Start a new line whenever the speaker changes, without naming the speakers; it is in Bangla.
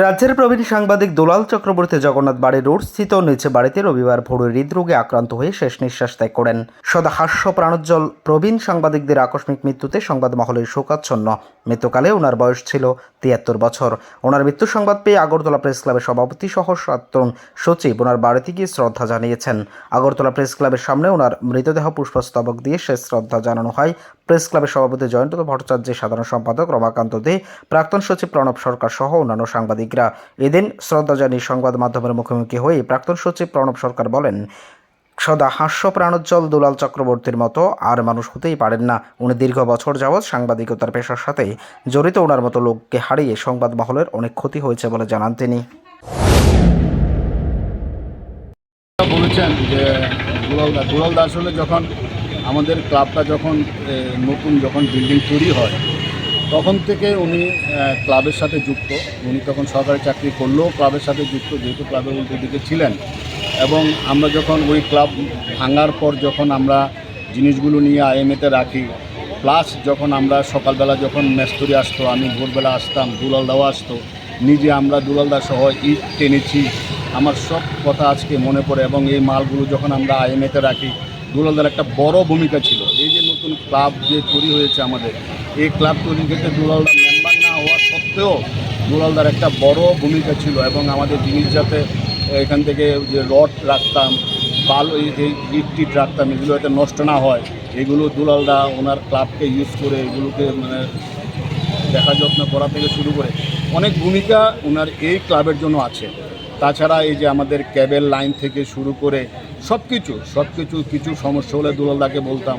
রাজ্যের প্রবীণ সাংবাদিক দোলাল চক্রবর্তী জগন্নাথ বাড়ি রোড স্থিত নিচে বাড়িতে রবিবার ভোরে হৃদরোগে আক্রান্ত হয়ে শেষ নিঃশ্বাস ত্যাগ করেন। সদা হাস্য প্রাণোজ্জ্বল প্রবীণ সাংবাদিকদের আকস্মিক মৃত্যুতে সংবাদ মহলের শোকাচ্ছন্ন। মৃত্যুকালে ওনার বয়স ছিল তিয়াত্তর বছর। ওনার মৃত্যু সংবাদ পেয়ে আগরতলা প্রেস ক্লাবের সভাপতি সহ সাতজন সচিব ওনার বাড়িতে গিয়ে শ্রদ্ধা জানিয়েছেন। আগরতলা প্রেস ক্লাবের সামনে ওনার মৃতদেহ পুষ্পস্তবক দিয়ে শেষ শ্রদ্ধা জানানো হয়। প্রেস ক্লাবের সভাপতি জয়ন্ত ভট্টাচার্যের সাধারণ সম্পাদক রমাকান্ত দে, প্রাক্তন সচিব প্রণব সরকার সহ অন্যান্য সাংবাদিকরা। এদিন শ্রদ্ধা জানিয়ে সংবাদ মাধ্যমের মুখোমুখি হয়ে প্রাক্তন সচিব প্রণব সরকার বলেন, সদা হাস্য প্রাণোজ্জ্বল দুলাল চক্রবর্তীর মতো আর মানুষ হতেই পারেন না। উনি দীর্ঘ বছর যাবৎ সাংবাদিকতার পেশার সাথে জড়িত। ওনার মতো লোককে হারিয়ে সংবাদ মহলের অনেক ক্ষতি হয়েছে বলে জানান তিনি।
বলেছেন যে দুলাল দুলাল দাস হলে যখন আমাদের ক্লাবটা যখন নতুন যখন বিল্ডিং তৈরি হয় তখন থেকে উনি ক্লাবের সাথে যুক্ত। উনি তখন সরকারি চাকরি করলেও ক্লাবের সাথে যুক্ত, যেহেতু ক্লাবের উল্টো দিকে ছিলেন। এবং আমরা যখন ওই ক্লাব ভাঙার পর যখন আমরা জিনিসগুলো নিয়ে আইএমএতে রাখি, প্লাস যখন আমরা সকালবেলা যখন মেস্তরি আসতো, আমি ভোরবেলা আসতাম, দুলাল দাও আসতো, নিজে আমরা দুলালদা সহ ইট টেনেছি, আমার সব কথা আজকে মনে পড়ে এবং এই মালগুলো যখন আমরা আইএমএতে রাখি দুলালদার একটা বড় ভূমিকা ছিল। এই যে নতুন ক্লাব যে তৈরি হয়েছে আমাদের এই ক্লাব তৈরির ক্ষেত্রে দুলালদা মেম্বার না হওয়া সত্ত্বেও দুলালদার একটা বড় ভূমিকা ছিল এবং আমাদের জিনিস যাতে এখান থেকে যে রড রাখতাম, বাল এই যে ইট টিট রাখতাম, এগুলো যাতে নষ্ট না হয়, এগুলো দুলালদা ওনার ক্লাবকে ইউজ করে এগুলোকে মানে দেখা যত্ন করা থেকে শুরু করে অনেক ভূমিকা ওনার এই ক্লাবের জন্য আছে। তাছাড়া এই যে আমাদের ক্যাবেল লাইন থেকে শুরু করে সব কিছু সব কিছু কিছু সমস্যা হলে দুলালদাকে বলতাম